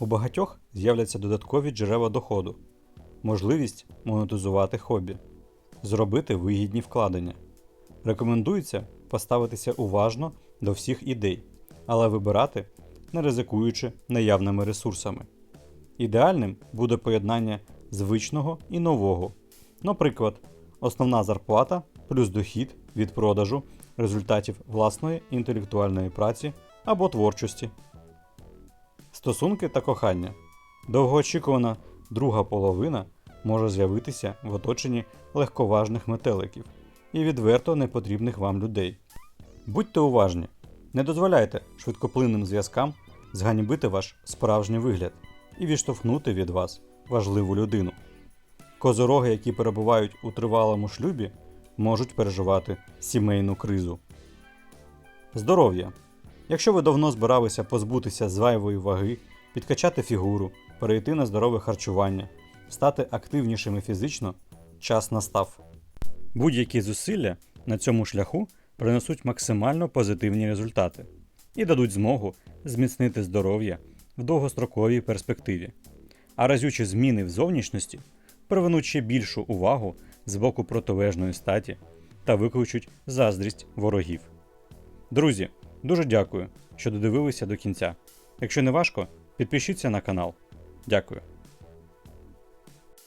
У багатьох з'являться додаткові джерела доходу, можливість монетизувати хобі, зробити вигідні вкладення. Рекомендується поставитися уважно до всіх ідей, але вибирати, не ризикуючи наявними ресурсами. Ідеальним буде поєднання звичного і нового. Наприклад, основна зарплата плюс дохід від продажу результатів власної інтелектуальної праці або творчості. Стосунки та кохання. Довгоочікувана друга половина може з'явитися в оточенні легковажних метеликів і відверто непотрібних вам людей. Будьте уважні, не дозволяйте швидкоплинним зв'язкам зганьбити ваш справжній вигляд і відштовхнути від вас важливу людину. Козороги, які перебувають у тривалому шлюбі, можуть переживати сімейну кризу. Здоров'я. Якщо ви давно збиралися позбутися зайвої ваги, підкачати фігуру, перейти на здорове харчування, стати активнішими фізично, час настав. Будь-які зусилля на цьому шляху принесуть максимально позитивні результати і дадуть змогу зміцнити здоров'я в довгостроковій перспективі. А разючі зміни в зовнішності привернуть ще більшу увагу з боку протилежної статі та викличуть заздрість ворогів. Друзі, дуже дякую, що додивилися до кінця. Якщо не важко, підпишіться на канал. Дякую.